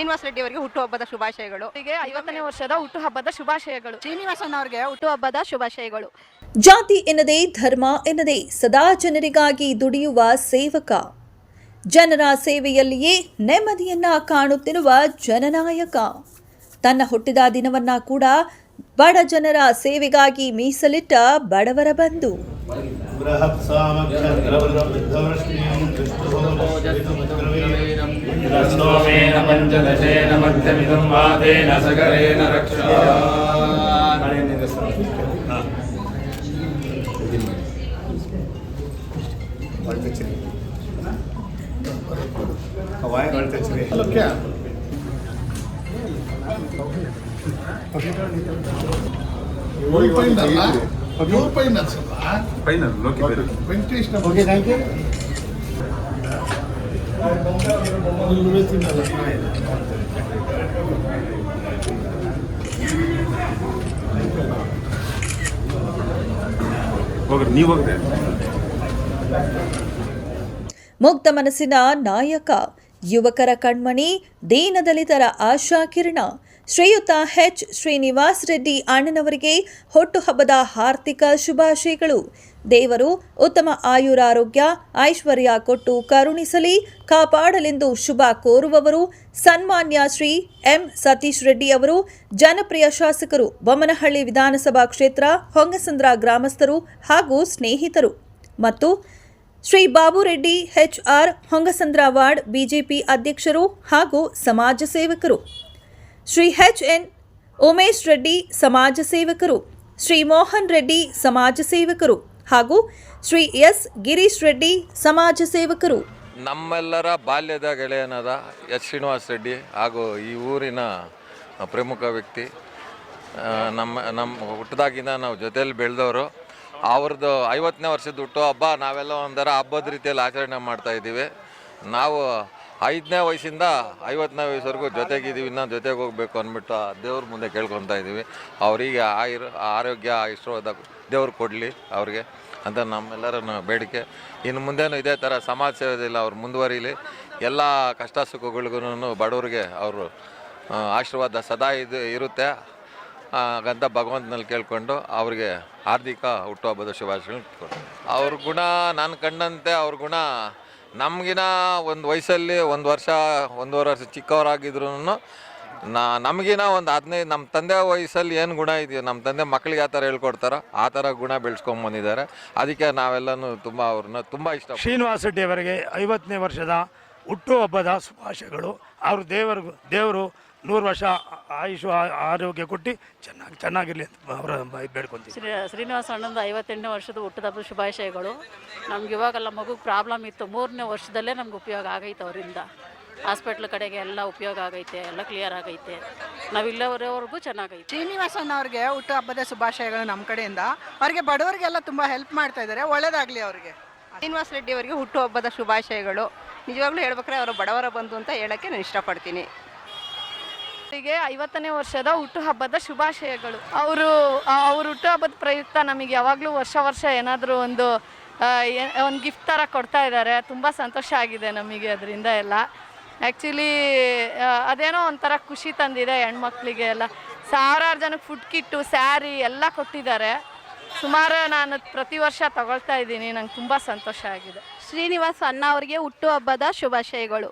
ಶ್ರೀನಿವಾಸ ರೆಡ್ಡಿ ಅವರಿಗೆ ಹುಟ್ಟುಹಬ್ಬದ ಶುಭಾಶಯಗಳು. ಹೀಗೆ ಐವತ್ತನೇ ವರ್ಷದ ಹುಟ್ಟುಹಬ್ಬದ ಶುಭಾಶಯಗಳು. ಶ್ರೀನಿವಾಸನ್ ಅವರಿಗೆ ಹುಟ್ಟುಹಬ್ಬದ ಶುಭಾಶಯಗಳು. ಜಾತಿ ಎನ್ನದೇ ಧರ್ಮ ಎನ್ನದೇ ಸದಾ ಜನರಿಗಾಗಿ ದುಡಿಯುವ ಸೇವಕ. ಜನರ ಸೇವೆಯಲ್ಲಿಯೇ ನೆಮ್ಮದಿಯನ್ನ ಕಾಣುತ್ತಿರುವ ಜನನಾಯಕ. ತನ್ನ ಹುಟ್ಟಿದ ದಿನವನ್ನ ಕೂಡ ಬಡ ಜನರ ಸೇವೆಗಾಗಿ ಮೀಸಲಿಟ್ಟ ಬಡವರ ಬಂಧು. ोमेन पञ्चदशेन मध्यमिदं वादेन सकलेन रक्षा। ಫೈನಲ್ ಲೋಕಿ ವೆಂಕಟೇಶ್ ಹೋಗ್ರಿ ನೀವು ಹೋಗ್ರಿ. ಮುಕ್ತ ಮನಸ್ಸಿನ ನಾಯಕ ಯುವಕರ ಕಣ್ಮಣಿ ದೀನದಲಿತರ ಆಶಾಕಿರಣ ಶ್ರೀಯುತ ಹೆಚ್. ಶ್ರೀನಿವಾಸ್ ರೆಡ್ಡಿ ಅಣ್ಣನವರಿಗೆ ಹುಟ್ಟುಹಬ್ಬದ ಹಾರ್ದಿಕ ಶುಭಾಶಯಗಳು. ದೇವರು ಉತ್ತಮ ಆಯುರಾರೋಗ್ಯ, ಐಶ್ವರ್ಯ ಕೊಟ್ಟು ಕರುಣಿಸಲಿ, ಕಾಪಾಡಲೆಂದು ಶುಭ ಕೋರುವವರು ಸನ್ಮಾನ್ಯ ಶ್ರೀ ಎಂ. ಸತೀಶ್ ರೆಡ್ಡಿ ಅವರು, ಜನಪ್ರಿಯ ಶಾಸಕರು, ಬೊಮ್ಮನಹಳ್ಳಿ ವಿಧಾನಸಭಾ ಕ್ಷೇತ್ರ, ಹೊಂಗಸಂದ್ರ ಗ್ರಾಮಸ್ಥರು ಹಾಗೂ ಸ್ನೇಹಿತರು. ಮತ್ತು Shri Babureddy HR Hongasandra ward BJP ಅಧ್ಯಕ್ಷರು ಹಾಗೂ ಸಮಾಜ ಸೇವಕರು. ಶ್ರೀ ಎಚ್ ಎನ್ ಉಮೇಶ್ ರೆಡ್ಡಿ ಸಮಾಜ ಸೇವಕರು, ಶ್ರೀ ಮೋಹನ್ ರೆಡ್ಡಿ ಸಮಾಜ ಸೇವಕರು ಹಾಗೂ ಶ್ರೀ ಎಸ್ ಗಿರೀಶ್ ರೆಡ್ಡಿ ಸಮಾಜ ಸೇವಕರು. ನಮ್ಮೆಲ್ಲರ ಬಾಲ್ಯದ ಗೆಳೆಯನಾದ ಎಚ್ ಶ್ರೀನಿವಾಸ್ ರೆಡ್ಡಿ ಹಾಗೂ ಈ ಊರಿನ ಪ್ರಮುಖ ವ್ಯಕ್ತಿ ನಮ್ಮ ನಮ್ಮ ಹುಟ್ಟದಾಗಿಂದ ನಾವು ಜೊತೆಯಲ್ಲಿ ಬೆಳೆದವರು. ಅವ್ರದ್ದು ಐವತ್ತನೇ ವರ್ಷದ ಹುಟ್ಟು ಹಬ್ಬ, ನಾವೆಲ್ಲ ಒಂಥರ ಹಬ್ಬದ ರೀತಿಯಲ್ಲಿ ಆಚರಣೆ ಮಾಡ್ತಾ ಇದ್ದೀವಿ. ನಾವು ಐದನೇ ವಯಸ್ಸಿಂದ ಐವತ್ತನೇ ವಯಸ್ಸವರೆಗೂ ಜೊತೆಗಿದ್ದೀವಿ, ಇನ್ನೂ ಜೊತೆಗೆ ಹೋಗಬೇಕು ಅಂದ್ಬಿಟ್ಟು ದೇವ್ರ ಮುಂದೆ ಕೇಳ್ಕೊತಾ ಇದ್ದೀವಿ. ಅವರಿಗೆ ಆಯುರ್ ಆರೋಗ್ಯ ಆಶೀರ್ವಾದ ದೇವ್ರು ಕೊಡಲಿ ಅವ್ರಿಗೆ ಅಂತ ನಮ್ಮೆಲ್ಲರ ಬೇಡಿಕೆ. ಇನ್ನು ಮುಂದೇನು ಇದೇ ಥರ ಸಮಾಜ ಸೇವೆಯಲ್ಲಿ ಅವ್ರು ಮುಂದುವರಿಲಿ. ಎಲ್ಲ ಕಷ್ಟ ಸುಖಗಳಿಗೂ ಬಡವರಿಗೆ ಅವರು ಆಶೀರ್ವಾದ ಸದಾ ಇದು, ಇರುತ್ತೆ. ಹಾಗಂತ ಭಗವಂತನಲ್ಲಿ ಕೇಳಿಕೊಂಡು ಅವ್ರಿಗೆ ಹಾರ್ದಿಕ ಹುಟ್ಟುಹಬ್ಬದ ಶುಭಾಶಯಗಳು. ಅವ್ರ ಗುಣ ನಾನು ಕಂಡಂತೆ ಅವ್ರ ಗುಣ ನಮಗಿನ ಒಂದು ವಯಸ್ಸಲ್ಲಿ ಒಂದು ವರ್ಷ, ಒಂದೂವರೆ ವರ್ಷ ಚಿಕ್ಕವರಾಗಿದ್ರು ನಾ, ನಮಗಿನ ಒಂದು ಹದಿನೈದು ನಮ್ಮ ತಂದೆ ವಯಸ್ಸಲ್ಲಿ ಏನು ಗುಣ ಇದೆಯೋ ನಮ್ಮ ತಂದೆ ಮಕ್ಕಳಿಗೆ ಆ ಥರ ಹೇಳ್ಕೊಡ್ತಾರೋ, ಆ ಥರ ಗುಣ ಬೆಳೆಸ್ಕೊಂಬಂದಿದ್ದಾರೆ ಅದಕ್ಕೆ ನಾವೆಲ್ಲನೂ ತುಂಬ ಅವ್ರನ್ನ ತುಂಬ ಇಷ್ಟ ಶ್ರೀನಿವಾಸ ರೆಡ್ಡಿಯವರಿಗೆ ಐವತ್ತನೇ ವರ್ಷದ ಹುಟ್ಟುಹಬ್ಬದ ಶುಭಾಶಯಗಳು. ಅವರು ದೇವರು ದೇವರು ನೂರು ವರ್ಷ ಆಯುಷ ಆರೋಗ್ಯ ಕೊಟ್ಟು ಚೆನ್ನಾಗಿ ಚೆನ್ನಾಗಿರಲಿ ಅಂತ ಅವರ ಬೇಡ್ಕೊಂತೀವಿ. ಶ್ರೀ ಶ್ರೀನಿವಾಸ ಅಣ್ಣಂದು ಐವತ್ತೆಂಟನೇ ವರ್ಷದ ಹುಟ್ಟುಹಬ್ಬದ ಶುಭಾಶಯಗಳು. ನಮ್ಗೆ ಇವಾಗೆಲ್ಲ ಮಗುಗೆ ಪ್ರಾಬ್ಲಮ್ ಇತ್ತು. ಮೂರನೇ ವರ್ಷದಲ್ಲೇ ನಮ್ಗೆ ಉಪಯೋಗ ಆಗೈತೆ ಅವರಿಂದ. ಹಾಸ್ಪಿಟ್ಲ್ ಕಡೆಗೆ ಎಲ್ಲ ಉಪಯೋಗ ಆಗೈತೆ ಎಲ್ಲ ಕ್ಲಿಯರ್ ಆಗೈತೆ. ನಾವು ಇಲ್ಲವರೆವರೆಗೂ ಚೆನ್ನಾಗೈತೆ ಶ್ರೀನಿವಾಸನ್ ಅವ್ರಿಗೆ ಹುಟ್ಟುಹಬ್ಬದ ಶುಭಾಶಯಗಳು ನಮ್ಮ ಕಡೆಯಿಂದ. ಅವ್ರಿಗೆ ಬಡವರಿಗೆಲ್ಲ ತುಂಬ ಹೆಲ್ಪ್ ಮಾಡ್ತಾ ಇದ್ದಾರೆ. ಒಳ್ಳೇದಾಗಲಿ ಅವ್ರಿಗೆ. ಶ್ರೀನಿವಾಸ ರೆಡ್ಡಿ ಅವರಿಗೆ ಹುಟ್ಟುಹಬ್ಬದ ಶುಭಾಶಯಗಳು. ನಿಜವಾಗ್ಲೂ ಹೇಳ್ಬೇಕ್ರೆ ಅವರು ಬಡವರ ಬಂದು ಅಂತ ಹೇಳಕ್ಕೆ ನಾನು ಇಷ್ಟಪಡ್ತೀನಿ. ಅವರಿಗೆ ಐವತ್ತನೇ ವರ್ಷದ ಹುಟ್ಟುಹಬ್ಬದ ಶುಭಾಶಯಗಳು. ಅವರು ಅವ್ರ ಹುಟ್ಟುಹಬ್ಬದ ಪ್ರಯುಕ್ತ ನಮಗೆ ಯಾವಾಗಲೂ ವರ್ಷ ವರ್ಷ ಏನಾದರೂ ಒಂದು ಒಂದು ಗಿಫ್ಟ್ ಥರ ಕೊಡ್ತಾ ಇದ್ದಾರೆ. ತುಂಬ ಸಂತೋಷ ಆಗಿದೆ ನಮಗೆ ಅದರಿಂದ ಎಲ್ಲ. ಆ್ಯಕ್ಚುಲಿ ಅದೇನೋ ಒಂಥರ ಖುಷಿ ತಂದಿದೆ ಹೆಣ್ಮಕ್ಳಿಗೆ ಎಲ್ಲ. ಸಾವಿರಾರು ಜನಕ್ಕೆ ಫುಡ್ ಕಿಟ್ಟು ಸ್ಯಾರಿ ಎಲ್ಲ ಕೊಟ್ಟಿದ್ದಾರೆ. ಸುಮಾರು ನಾನು ಪ್ರತಿ ವರ್ಷ ತಗೊಳ್ತಾ ಇದ್ದೀನಿ. ನಂಗೆ ತುಂಬ ಸಂತೋಷ ಆಗಿದೆ. ಶ್ರೀನಿವಾಸ್ ಅಣ್ಣ ಅವರಿಗೆ ಹುಟ್ಟುಹಬ್ಬದ ಶುಭಾಶಯಗಳು.